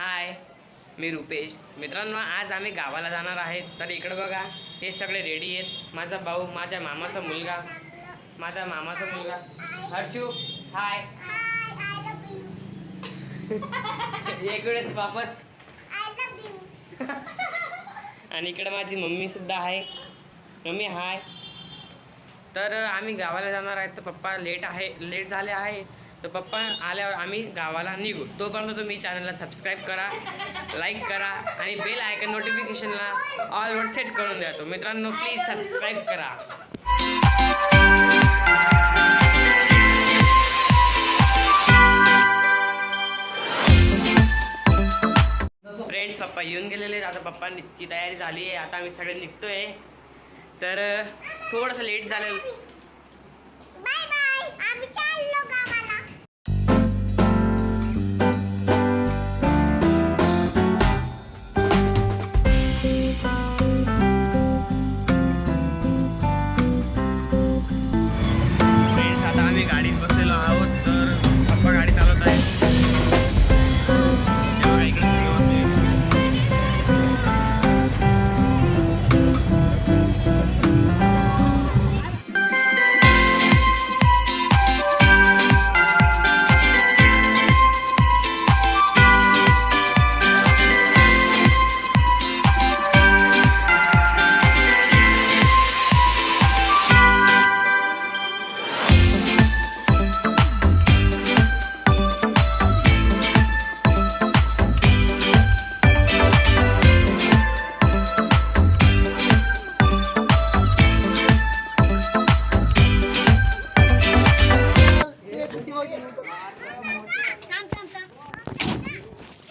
हाय मी रुपेश. मित्रांनो आज आम्ही गावाला जाणार आहे तर इकडे बघा हे सगळे रेडी आहेत. माझा भाऊ माझ्या मामाचा मुलगा. माझा मामाचा मुलगा. हर्षू हाय. एक वेळेस वापस. आणि इकडे माझी मम्मी सुद्धा आहे. Mummy hi. तर आम्ही गावाला जाणार आहेत. तर पप्पा लेट आहे लेट झाले आहे तर पप्पा आल्यावर आम्ही गावाला निघू. तोपर्यंत तुम्ही चॅनलला सबस्क्राईब करा लाईक करा आणि बेल आयकन नोटिफिकेशनला ऑलवर सेट करून द्या. तो मित्रांनो प्लीज सबस्क्राईब करा. फ्रेंड्स पप्पा येऊन गेलेले आहेत. आता पप्पांची तयारी झाली आहे. आता आम्ही सगळे निघतोय. तर थोडंसं लेट झालेलं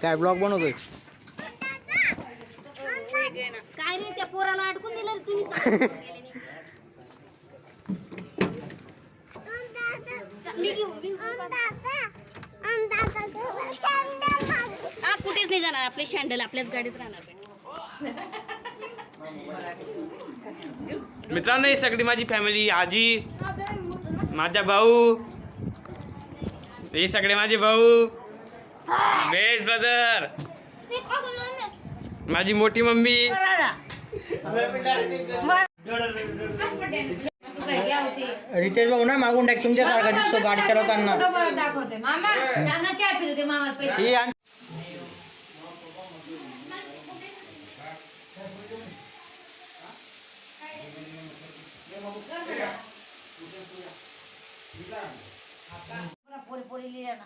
काय ब्लॉग बनवतोय काय रे त्या पोराला अडकून दिलं रे तुम्ही सांगून गेले नाही. चल, मी घेऊ, मी घेऊ. हा कुठेच नाही जाणार आपले शँडल आपल्याच गाडीत राहणार मित्रांनो ही सगळी माझी फॅमिली आजी माझा भाऊ हे सगळे माझे भाऊ बेस्ट ब्रदर. माझी मोठी मम्मी. रितेश भाऊ ना मागून टाक तुमच्यासारखा दिसतो गाडी चालवताना ही पोरी पोरी लिहिल्या ना.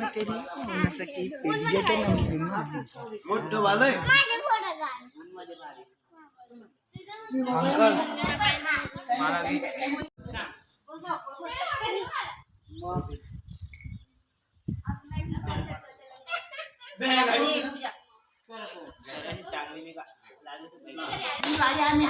जो मैं तेरी न सकी तेरी ये जन्म की मोठं माझे फोटो काढ आम्ही